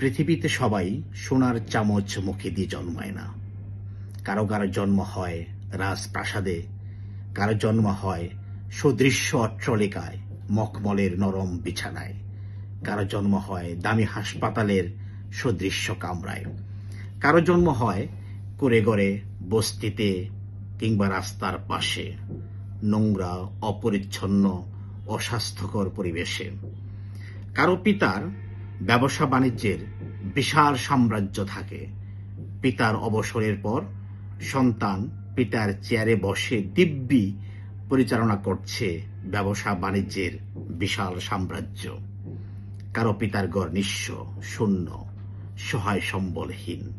পৃথিবীতে সবাই সোনার চামচ মুখে দিয়ে জন্মায় না। কারও কারও জন্ম হয় রাজপ্রাসাদে, কারও জন্ম হয় সুদৃশ্য অট্টলিকায়, মখমলের নরম বিছানায়। কারও জন্ম হয় দামি হাসপাতালের সুদৃশ্য কামরায়। কারও জন্ম হয় করে গড়ে বস্তিতে কিংবা রাস্তার পাশে, নোংরা, অপরিচ্ছন্ন, অস্বাস্থ্যকর পরিবেশে। কারও পিতার ব্যবসা বাণিজ্যের বিশাল সাম্রাজ্য থাকে। পিতার অবসরের পর সন্তান পিতার চেয়ারে বসে দিব্যি পরিচালনা করছে ব্যবসা বাণিজ্যের বিশাল সাম্রাজ্য। কারও পিতার গড় নিঃস্ব, শূন্য, সহায় সম্বলহীন।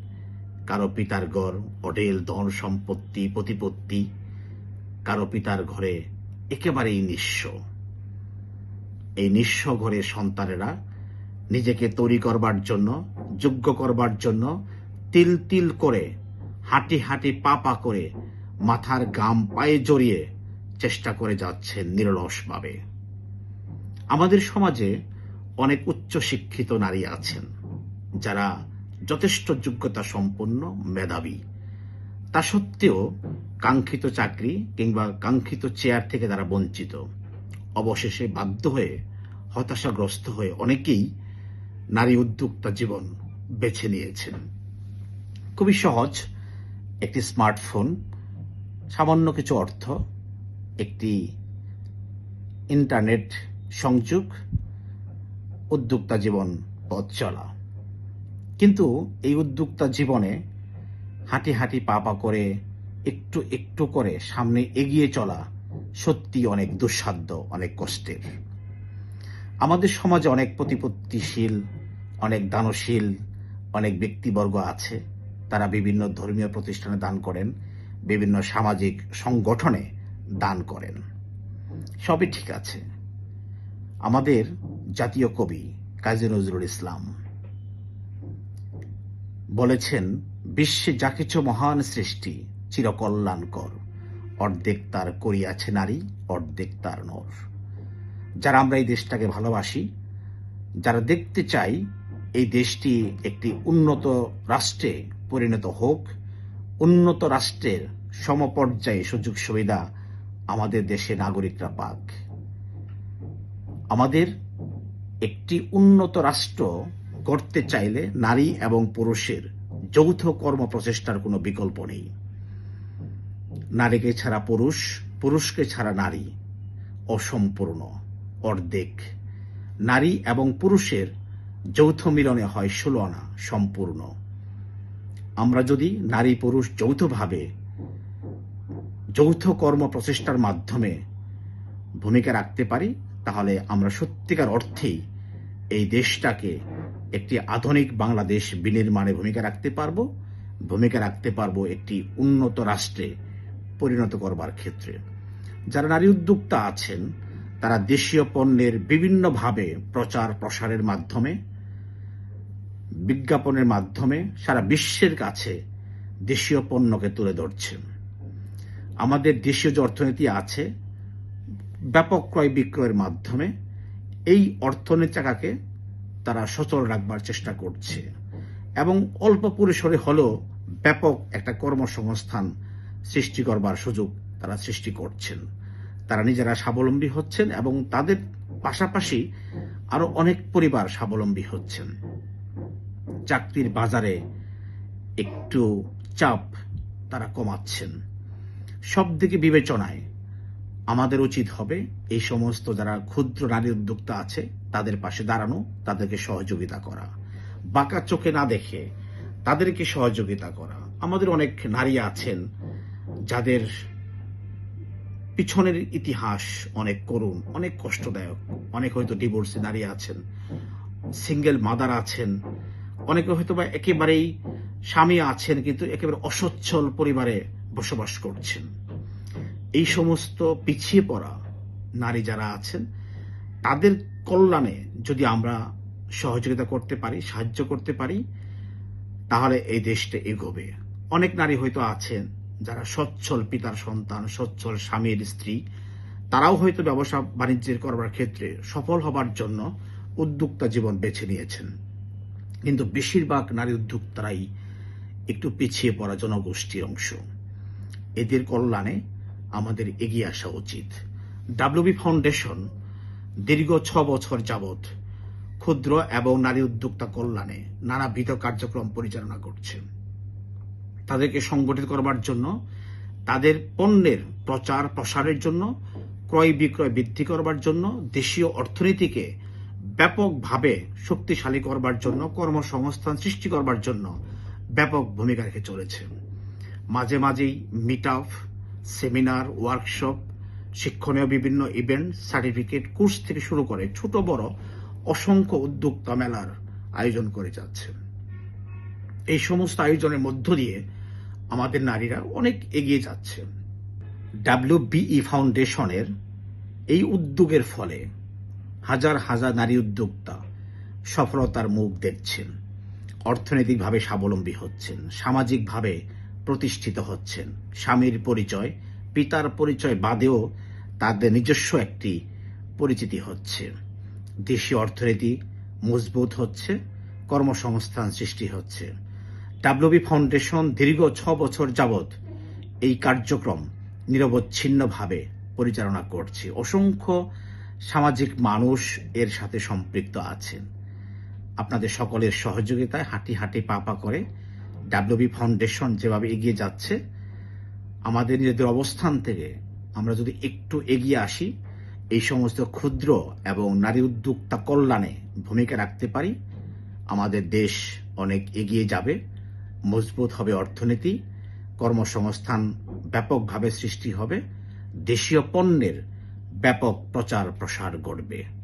কারও পিতার গড় অডেল ধন সম্পত্তি, প্রতিপত্তি। কারও পিতার ঘরে একেবারেই নিঃস্ব। এই নিঃস্ব ঘরের সন্তানেরা নিজেকে তৈরি করবার জন্য, যোগ্য করবার জন্য তিল তিল করে, হাঁটি হাঁটি পা পা করে মাথার গাম পায়ে জড়িয়ে চেষ্টা করে যাচ্ছেন নিরলসভাবে। আমাদের সমাজে অনেক উচ্চ শিক্ষিত নারী আছেন, যারা যথেষ্ট যোগ্যতা সম্পন্ন মেধাবী। তা সত্ত্বেও কাঙ্ক্ষিত চাকরি কিংবা কাঙ্ক্ষিত চেয়ার থেকে তারা বঞ্চিত। অবশেষে বাধ্য হয়ে হতাশাগ্রস্ত হয়ে অনেকেই নারী উদ্যোক্তা জীবন বেছে নিয়েছেন। খুবই সহজ। একটি স্মার্টফোন, সামান্য কিছু অর্থ, একটি ইন্টারনেট সংযোগ, উদ্যোক্তা জীবন পথ চলা। কিন্তু এই উদ্যোক্তা জীবনে হাঁটি হাঁটি পা পা করে, একটু একটু করে সামনে এগিয়ে চলা সত্যি অনেক দুঃসাধ্য, অনেক কষ্টের। আমাদের সমাজে অনেক প্রতিপত্তিশীল অনেক দানশীল, অনেক ব্যক্তিবর্গ আছে, তারা বিভিন্ন ধর্মীয় প্রতিষ্ঠানে দান করেন, বিভিন্ন সামাজিক সংগঠনে দান করেন। সবই ঠিক আছে। আমাদের জাতীয় কবি কাজী নজরুল ইসলাম বলেছেন, বিশ্বে যা কিছু মহান সৃষ্টি চিরকল্যাণকর, অর্ধেক তার করিয়াছে নারী, অর্ধেক তার নর। যারা আমরা এই দেশটাকে ভালোবাসি, যারা দেখতে চাই এই দেশটি একটি উন্নত রাষ্ট্রে পরিণত হোক, উন্নত রাষ্ট্রের সমপর্যায়ে সুযোগ সুবিধা আমাদের দেশে নাগরিকরা পাক। আমাদের একটি উন্নত রাষ্ট্র করতে চাইলে নারী এবং পুরুষের যৌথ কর্ম প্রচেষ্টার কোনো বিকল্প নেই। নারীকে ছাড়া পুরুষ, পুরুষকে ছাড়া নারী অসম্পূর্ণ, অর্ধেক। নারী এবং পুরুষের যৌথ মিলনে হয় ষোলো আনা সম্পূর্ণ। আমরা যদি নারী পুরুষ যৌথভাবে যৌথ কর্ম প্রচেষ্টার মাধ্যমে ভূমিকা রাখতে পারি, তাহলে আমরা সত্যিকার অর্থেই এই দেশটাকে একটি আধুনিক বাংলাদেশ বিনির্মাণে ভূমিকা রাখতে পারব, ভূমিকা রাখতে পারব একটি উন্নত রাষ্ট্রে পরিণত করবার ক্ষেত্রে। যারা নারী উদ্যোক্তা আছেন, তারা দেশীয় পণ্যের বিভিন্নভাবে প্রচার প্রসারের মাধ্যমে বিজ্ঞাপনের মাধ্যমে সারা বিশ্বের কাছে দেশীয় পণ্যকে তুলে ধরছেন আমাদের দেশীয় যে অর্থনীতি আছে, ব্যাপক ক্রয় বিক্রয়ের মাধ্যমে এই অর্থনীতি চাকাকে তারা সচল রাখবার চেষ্টা করছে। এবং অল্প পরিসরে হলেও ব্যাপক একটা কর্মসংস্থান সৃষ্টি করবার সুযোগ তারা সৃষ্টি করছেন। তারা নিজেরা স্বাবলম্বী হচ্ছেন এবং তাদের পাশাপাশি আরও অনেক পরিবার স্বাবলম্বী হচ্ছেন। চাকরির বাজারে একটু চাপ তারা কমাচ্ছেন। সব দিকে বিবেচনায় আমাদের উচিত হবে এই সমস্ত যারা ক্ষুদ্র নারী উদ্যোক্তা আছে, তাদের পাশে দাঁড়ানো, তাদেরকে সহযোগিতা করা। বাঁকা চোখে না দেখে তাদেরকে সহযোগিতা করা। আমাদের অনেক নারী আছেন যাদের পিছনের ইতিহাস অনেক করুণ, অনেক কষ্টদায়ক, অনেক হয়তো ডিভোর্সে নারী আছেন সিঙ্গেল মাদার আছেন অনেকে হয়তো বা একেবারেই স্বামী আছেন, কিন্তু একেবারে অসচ্ছল পরিবারে বসবাস করছেন। এই সমস্ত পিছিয়ে পড়া নারী যারা আছেন, তাদের কল্যাণে যদি আমরা সহযোগিতা করতে পারি, সাহায্য করতে পারি, তাহলে এই দেশটা এগোবে। অনেক নারী হয়তো আছেন যারা সচ্ছল পিতার সন্তান, সচ্ছল স্বামীর স্ত্রী, তারাও হয়তো ব্যবসা বাণিজ্যের করবার ক্ষেত্রে সফল হবার জন্য উদ্যোক্তা জীবন বেছে নিয়েছেন। কিন্তু বেশিরভাগ নারী উদ্যোক্তারাই একটু পিছিয়ে পড়া জনগোষ্ঠীর অংশ। এদের কল্যাণে আমাদের এগিয়ে আসা উচিত। ডাব্লিউবি ফাউন্ডেশন দীর্ঘ ছ বছর যাবৎ ক্ষুদ্র এবং নারী উদ্যোক্তা কল্যাণে নানাবিধ কার্যক্রম পরিচালনা করছে। তাদেরকে সংগঠিত করবার জন্য, তাদের পণ্যের প্রচার প্রসারের জন্য ক্রয় বিক্রয় বৃদ্ধি করবার জন্য দেশীয় অর্থনীতিকে ব্যাপকভাবে শক্তিশালী করবার জন্য, কর্মসংস্থান সৃষ্টি করবার জন্য ব্যাপক ভূমিকা রেখে চলেছে। মাঝে মাঝেই মিট আপ সেমিনার ওয়ার্কশপ শিক্ষণীয় বিভিন্ন ইভেন্ট সার্টিফিকেট কোর্স থেকে শুরু করে ছোট বড় অসংখ্য উদ্যোক্তা মেলার আয়োজন করে যাচ্ছে। এই সমস্ত আয়োজনের মধ্য দিয়ে আমাদের নারীরা অনেক এগিয়ে যাচ্ছে। ডাব্লিউবিই ফাউন্ডেশনের এই উদ্যোগের ফলে হাজার হাজার নারী উদ্যোক্তা সফলতার মুখ দেখছেন, অর্থনৈতিকভাবে স্বাবলম্বী হচ্ছেন, সামাজিকভাবে প্রতিষ্ঠিত হচ্ছেন। স্বামীর পরিচয়, পিতার পরিচয় বাদেও তাদের নিজস্ব একটি পরিচিতি হচ্ছে। দেশীয় অর্থনীতি মজবুত হচ্ছে, কর্মসংস্থান সৃষ্টি হচ্ছে। ডাব্লিউবি ফাউন্ডেশন দীর্ঘ ছ বছর যাবৎ এই কার্যক্রম নিরবচ্ছিন্নভাবে পরিচালনা করছে। অসংখ্য সামাজিক মানুষ এর সাথে সম্পৃক্ত আছেন। আপনাদের সকলের সহযোগিতায় হাঁটি হাঁটি পা পা করে ডাব্লিউবি ফাউন্ডেশন যেভাবে এগিয়ে যাচ্ছে, আমাদের নিজেদের অবস্থান থেকে আমরা যদি একটু এগিয়ে আসি, এই সমস্ত ক্ষুদ্র এবং নারী উদ্যোক্তা কল্যাণে ভূমিকা রাখতে পারি, আমাদের দেশ অনেক এগিয়ে যাবে, মজবুত হবে অর্থনীতি, কর্মসংস্থান ব্যাপকভাবে সৃষ্টি হবে, দেশীয় পণ্যের ব্যাপক প্রচার প্রসার ঘটবে।